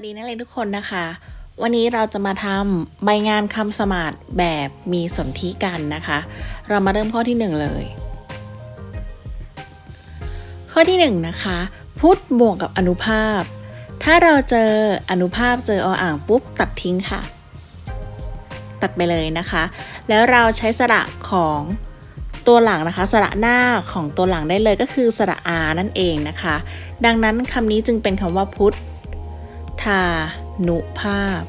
วัสดีนักเรียนทุกคนนะคะ วันนี้เราจะมาทำใบงานคำสมาร์ทแบบมีสนธิกันนะคะ เรามาเริ่มข้อที่หนึ่งเลย ข้อที่หนึ่งนะคะ พุทธบวกกับอนุภาพ ถ้าเราเจออนุภาพเจอออ่างปุ๊บ ตัดทิ้งค่ะ ตัดไปเลยนะคะ แล้วเราใช้สระของตัวหลังนะคะ สระหน้าของตัวหลังได้เลยก็คือสระอานั่นเองนะคะ ดังนั้นคำนี้จึงเป็นคำว่าพุทธ ทานุภาพ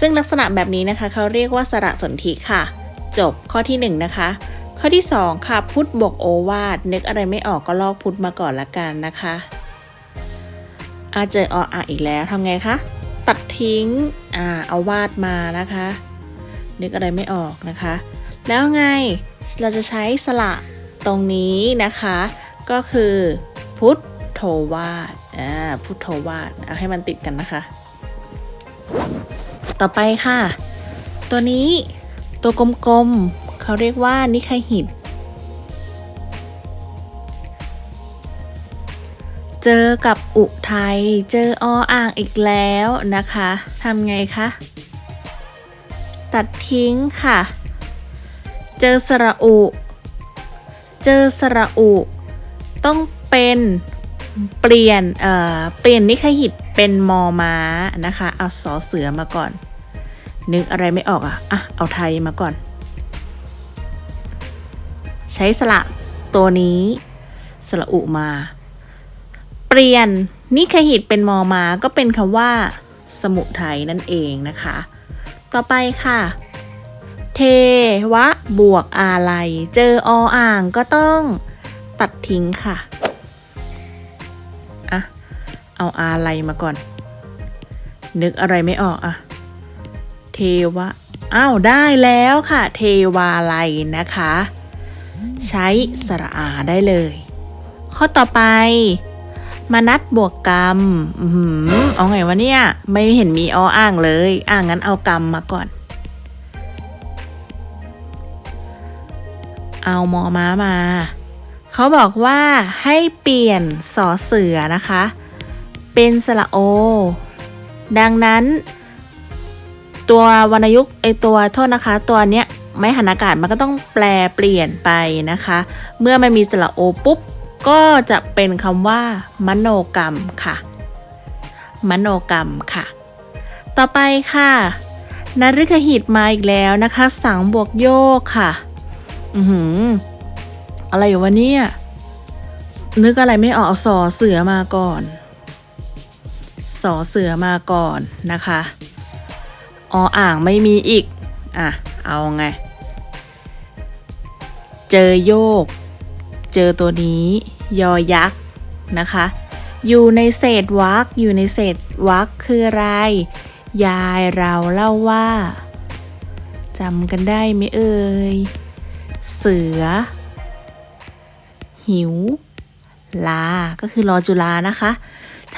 ซึ่งลักษณะแบบนี้นะคะเขาเรียกว่าสระสนธิค่ะ จบข้อที่ 1 นะคะ ข้อที่ 2 ค่ะ พุทธบกโอวาทนึกอะไรไม่ออกก็ลอกพุทธมาก่อนละกันนะคะอาเจอออะอีกแล้วทำไงคะ ตัดทิ้งอ่าเอาวาดมานะคะ นึกอะไรไม่ออกนะคะ แล้วไงเราจะใช้สระตรงนี้นะคะ ก็คือ พุทโธวาดอ่าพุทโธวาดเอาให้มันติดกันนะคะ ต่อไปค่ะ ตัวนี้ตัวกลมๆเขาเรียกว่านิคหิต เจอกับอุทัยเจอออ่างอีกแล้วนะคะทำไงคะ ตัดทิ้งค่ะ เจอสระอุ เจอสระอุ ต้อง เป็นเปลี่ยนเอ่อเปลี่ยนนิคหิตเป็นมอม้านะคะ เอาสอเสือมาก่อน นึกอะไรไม่ออกอะอะเอาไทยมาก่อน ใช้สระตัวนี้สระอุมา เปลี่ยนนิคหิตเป็นมอม้าก็เป็นคำว่า สมุทัยนั่นเองนะคะ ต่อไปค่ะ เทวะบวกอาลัยเจอออ่างก็ต้องตัดทิ้งค่ะ เอาอาลัยมาก่อน นึกอะไรไม่ออกอะเทวะอ้าวได้แล้วค่ะ เทวาลัยนะคะ ใช้สระอาได้เลย ข้อต่อไป มานัดบวกกรรมอือหือเอาไงวะเนี่ย ไม่เห็นมีออ่างเลย อ่างงั้นเอากรรมมาก่อน เอามอม้ามา เขาบอกว่าให้เปลี่ยนสอเสือนะคะ เป็นสระโอ ดังนั้น ตัววรรณยุกต์ไอตัวโทษนะคะ ตัวเนี้ยไม่หันอากาศมันก็ต้องแปลเปลี่ยนไปนะคะ เมื่อมันมีสระโอปุ๊บ ก็จะเป็นคำว่า มโนกรรมค่ะ มโนกรรมค่ะ ต่อไปค่ะนฤคหิตมาอีกแล้วนะคะ สังบวกโยกค่ะ อือหือ อะไรอยู่วะเนี่ย นึกอะไรไม่ออกสอเสือมาก่อน สอเสือมาก่อนนะคะออ่างไม่มีอีก อะ เอาไง เจอโยก เจอตัวนี้ ยอยักษ์นะคะ อยู่ในเศษวักอยู่ในเศษวักคืออะไร ยายเราเล่าว่าจำกันได้ไหมเอ่ย เสือ หิว ลา ก็คือรอจุลานะคะ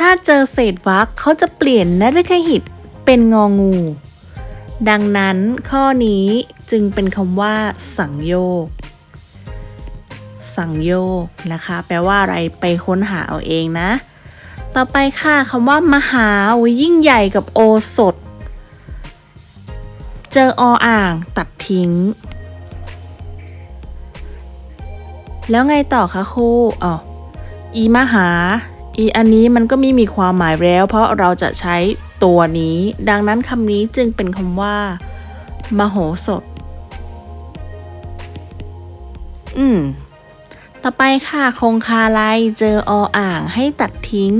ถ้าเจอเศษวักเขาจะเปลี่ยนนฤคหิตเป็นงองู ดังนั้นข้อนี้จึงเป็นคำว่า สังโยก สังโยกนะคะ แปลว่าอะไรไปค้นหาเอาเองนะ ต่อไปค่ะคำว่ามหาอวยยิ่งใหญ่กับโอสถ เจอออ่างตัดทิ้ง แล้วไงต่อคะครูอ๋ออีมหา อีอันนี้มันก็ไม่มีความหมายแล้ว เพราะเราจะใช้ตัวนี้ ดังนั้นคำนี้จึงเป็นคำว่า มโหสถ อืม ต่อไปค่ะ คงคาไลเจอออ่างให้ตัดทิ้ง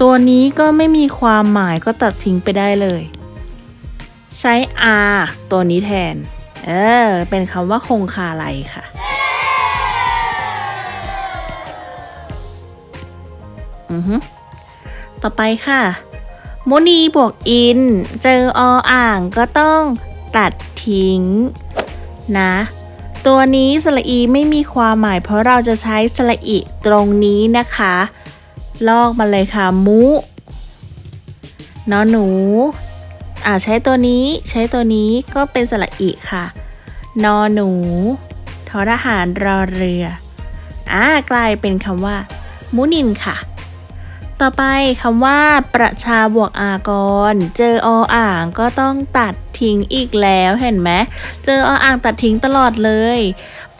ตัวนี้ก็ไม่มีความหมายก็ตัดทิ้งไปได้เลย ใช้ r ตัวนี้แทน เออ เป็นคำว่าคงคาไลค่ะ ต่อไปค่ะโมนีบวกอิน เจอออ่างก็ต้องตัดทิ้ง นะ ตัวนี้สระอีไม่มีความหมาย เพราะเราจะใช้สระอิตรงนี้นะคะ ลอกมาเลยค่ะ มุนอนหนู อ่าใช้ตัวนี้ใช้ตัวนี้ก็เป็นสระอิค่ะ นอหนูทอทหารรอเรือ อ่ากลายเป็นคำว่า มุนินค่ะ ต่อไปคำว่า ประชาบวกอากร เจอออ่างก็ต้องตัดทิ้งอีกแล้วเห็นไหมเจอออ่างตัดทิ้งตลอดเลย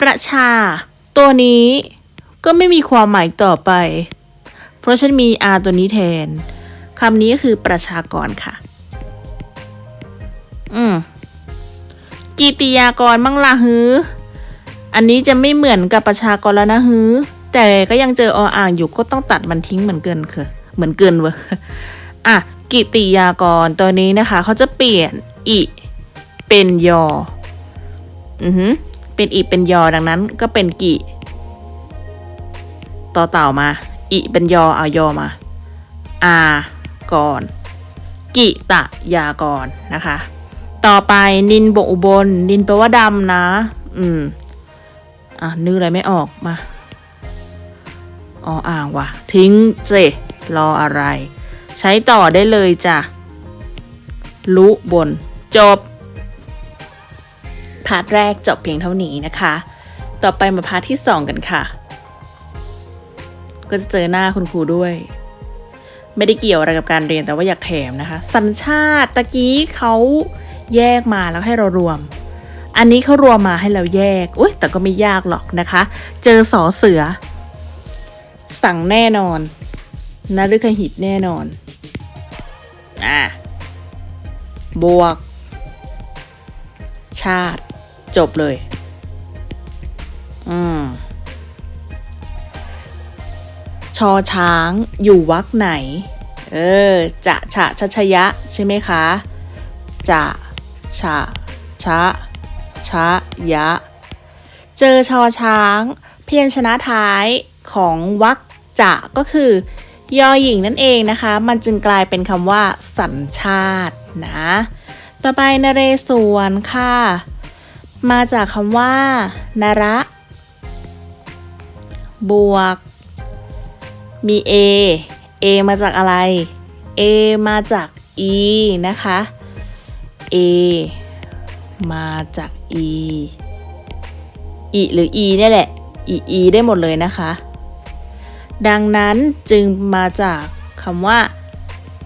ประชา ตัวนี้ก็ไม่มีความหมายต่อไป เพราะฉันมีอาตัวนี้แทนคำนี้ก็คือประชากรค่ะ อืมกิติยากรบ้างละฮือ อันนี้จะไม่เหมือนกับประชากรแล้วนะฮือ แต่ก็ยังเจอออ่างอยู่ก็ต้องตัดมันทิ้งเหมือนเกินคือเหมือนเกินเวะอะกิติยากรตัวนี้นะคะเขาจะเปลี่ยนอิเป็นยอ อือหือเป็นอิเป็นยอดังนั้นก็เป็นกิต่อเต่ามาอิเป็นยอเอายอมาอากร กิตะยากรนะคะ ต่อไปนินบกอุบลนินแปลว่าดำนะ อืมอะนึกอะไรไม่ออกมา ออ่างว่ะ ทิ้งเจรออะไร ใช้ต่อได้เลยจ้ะลุบน จบ พาร์ทแรกจบเพียงเท่านี้นะคะ ต่อไปมาพาร์ทที่สองกันค่ะ ก็จะเจอหน้าคุณครูด้วย ไม่ได้เกี่ยวอะไรกับการเรียนแต่ว่าอยากแถมนะคะ สัญชาติตะกี้เขาแยกมาแล้วให้เรารวม อันนี้เขารวมมาให้เราแยกอุ้ยแต่ก็ไม่ยากหรอกนะคะ เจอสอเสือ สั่งแน่นอนนฤคหิตแน่นอน อะ บวก ชาติ จบเลย อืม ชอช้างอยู่วักไหน เออ จะฉะชัชยะ ใช่ไหมคะ จะฉะชะชะยะ เจอชอช้าง เพียญชนะท้าย ของวักจะก็คือยอหญิงนั่นเองนะคะ มันจึงกลายเป็นคำว่า สัญชาตินะ ต่อไปนเรศวรค่ะ มาจากคำว่านระบวกมี a a มาจากอะไร a มาจาก e นะคะ a มาจาก e e หรือ e เนี่ยแหละ e e ได้หมดเลยนะคะ ดังนั้นจึงมาจากคำว่า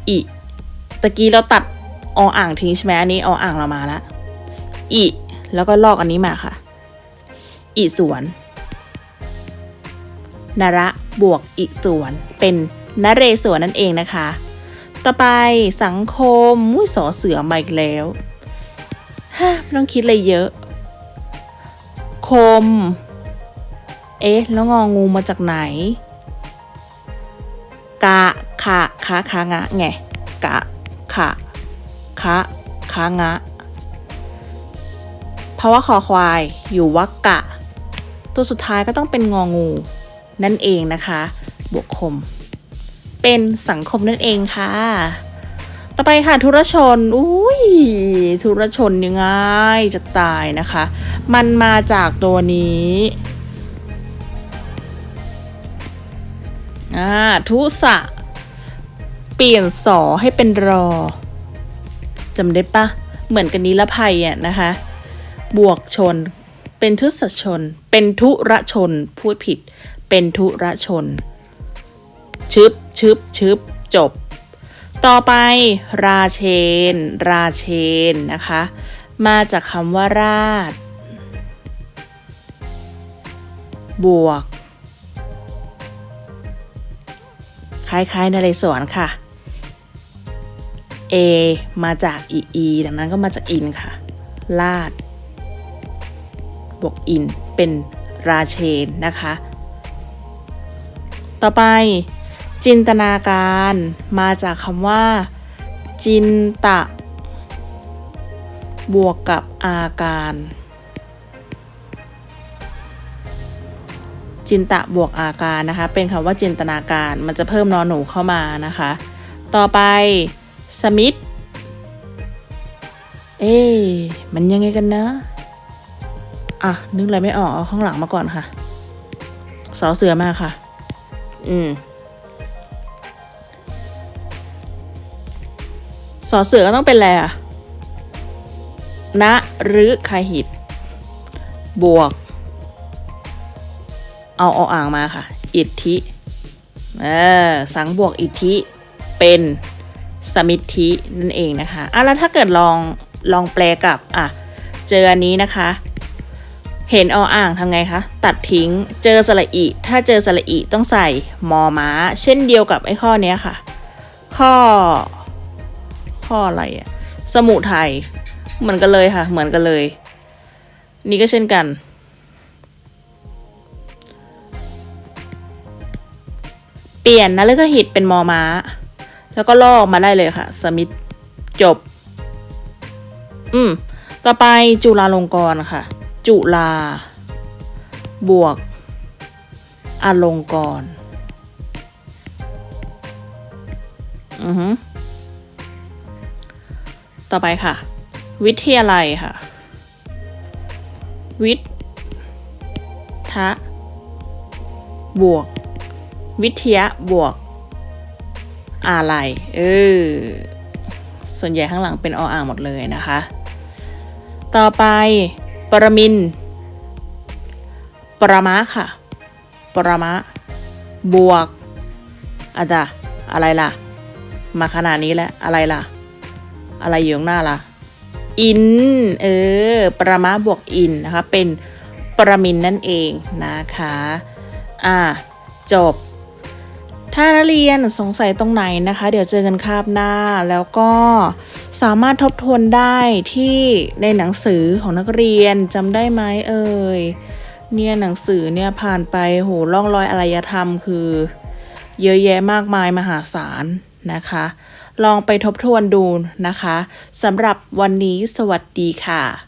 อิตะกี้เราตัดออ่างทิ้งใช่ไหมอันนี้ออ่างเรามาละอิแล้วก็ลอกอันนี้มาค่ะ อิสวนนระบวกอิสวน เป็นนเรศวรนั่นเองนะคะ ต่อไปสังคมมุ้ยสอเสือมาอีกแล้วฮะไม่ต้องคิดอะไรเยอะ คม เอ๊ะ แล้วงองูมาจากไหน กะขะคะคะงะไงกะขะคะคะงะเพราะว่าคอควายอยู่วักกะ ตัวสุดท้ายก็ต้องเป็นงองู นั่นเองนะคะ บวกคม เป็นสังคมนั่นเองค่ะ ต่อไปค่ะธุรชน อุ้ยธุรชนยังไงจะตายนะคะ มันมาจากตัวนี้ อ่าทุสะ เปลี่ยนสอให้เป็นรอจำได้ปะเหมือนกันนี้ละภัยอะนะคะ บวกชน เป็นทุสชน เป็นทุระชน พูดผิด เป็นทุระชน ชึบชึบชึบจบ ต่อไป ราเชน ราเชนนะคะ มาจากคำว่าราช บวก คล้ายๆนเรศวรค่ะ A มาจากอีอีดังนั้นก็มาจากอินค่ะ ลาด บวกอิน เป็นราเชนนะคะ ต่อไปจินตนาการมาจากคำว่า จินตะ บวกกับอาการ จินตะบวกอาการนะคะ เป็นคำว่าจินตนาการ มันจะเพิ่มนอนหนูเข้ามานะคะ ต่อไปสมิธเอ๊ะมันยังไงกันนะ อะ นึกอะไรไม่ออก เอาข้างหลังมาก่อนค่ะสอเสือมาค่ะ อืมสอเสือก็ต้องเป็นอะไรอะนะหรือคาหิต บวก เอาออ่างมาค่ะ อิทธิเออสังบวกอิทธิเป็นสมิทธินั่นเองนะคะอะแล้วถ้าเกิดลองลองแปลกับอะเจออันนี้นะคะ เห็นออ่างทำไงคะตัดทิ้งเจอสระอีถ้าเจอสระอีต้องใส่มอม้า เช่นเดียวกับไอ้ข้อนี้ค่ะ ข้อ ข้ออะไรอะสมุไทยเหมือนกันเลยค่ะ เหมือนกันเลย นี่ก็เช่นกัน ปลี่ยนนะแล้วก็หิตเป็นมอม้า แล้วก็ลอกมาได้เลยค่ะ สมิธจบ อืม ต่อไปจุฬาลงกรณ์ค่ะ จุฬาบวกอลงกรณ์อือฮึต่อไปค่ะ วิทยาลัยค่ะ วิททะบวก วิทยาบวกอะไรเออส่วนใหญ่ข้างหลังเป็นออ่างหมดเลยนะคะ ต่อไป ปรมินทร์ปรมะค่ะ ปรมะ บวกอาจจะอะไรล่ะ มาขนาดนี้แล้ว อะไรล่ะ อะไรอยู่ข้างหน้าล่ะ อิน เออ ปรมะบวกอินนะคะ เป็นปรมินนั่นเองนะคะ อ่า จบ ถ้านักเรียนสงสัยตรงไหนนะคะ เดี๋ยวเจอกันคาบหน้า แล้วก็สามารถทบทวนได้ที่ในหนังสือของนักเรียนจำได้ไหมเอ่ยเนี่ยหนังสือเนี่ยผ่านไปโหล่องรอยอารยธรรมคือ เยอะแยะมากมายมหาศาลนะคะ ลองไปทบทวนดูนะคะสำหรับวันนี้สวัสดีค่ะ